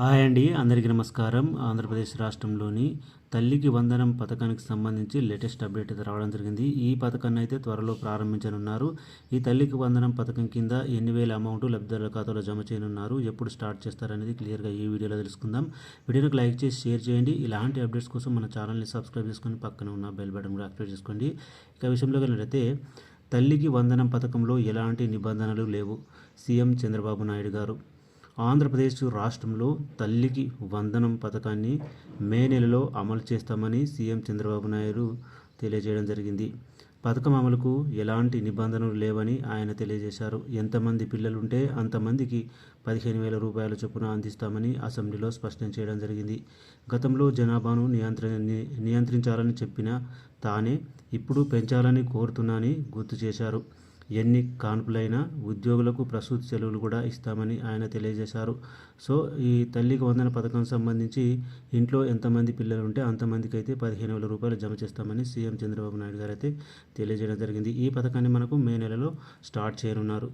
Hi అండి అందరికీ నమస్కారం. ఆంధ్రప్రదేశ్ రాష్ట్రంలోని తల్లికి వందనం పథకానికి సంబంధించి లేటెస్ట్ అప్డేట్ అయితే రావడం జరిగింది. ఈ పథకాన్ని అయితే త్వరలో ప్రారంభించనున్నారు. ఈ తల్లికి వందనం పథకం కింద ఎన్ని వేల అమౌంట్ లబ్ధిదారుల ఖాతాలో జమ చేయనున్నారు? ఎప్పుడు స్టార్ట్ చేస్తారనేది క్లియర్గా ఈ వీడియోలో తెలుసుకుందాం. వీడియోకి లైక్ చేసి షేర్ చేయండి. ఇలాంటి అప్డేట్స్ కోసం మన ఛానల్ని సబ్స్క్రైబ్ చేసుకొని పక్కన ఉన్న బెల్ బటన్ కూడా యాక్టివేట్ చేసుకోండి. ఇక విషయంలో వెళ్ళినట్లయితే తల్లికి వందనం పథకంలో ఎలాంటి నిబంధనలు లేవు. సీఎం చంద్రబాబు నాయుడు గారు ఆంధ్రప్రదేశ్ రాష్ట్రంలో తల్లికి వందనం పథకాన్ని మే నెలలో అమలు చేస్తామని సీఎం చంద్రబాబు నాయుడు తెలియజేయడం జరిగింది. పథకం అమలుకు ఎలాంటి నిబంధనలు లేవని ఆయన తెలియజేశారు. ఎంతమంది పిల్లలుంటే అంతమందికి పదిహేను వేల రూపాయల చొప్పున అందిస్తామని అసెంబ్లీలో స్పష్టం చేయడం జరిగింది. గతంలో జనాభాను నియంత్ర నియంత్రించాలని చెప్పిన తానే ఇప్పుడు పెంచాలని కోరుతున్నానని గుర్తు చేశారు. ఎన్ని కాన్పులైనా ఉద్యోగులకు ప్రసూతి సెలవులు కూడా ఇస్తామని ఆయన తెలియజేశారు. సో ఈ తల్లికి వందన పథకం సంబంధించి ఇంట్లో ఎంతమంది పిల్లలు ఉంటే అంతమందికి అయితే పదిహేను వేల రూపాయలు జమ చేస్తామని సీఎం చంద్రబాబు నాయుడు గారు అయితే తెలియజేయడం జరిగింది. ఈ పథకాన్ని మనకు మే నెలలో స్టార్ట్ చేయనున్నారు.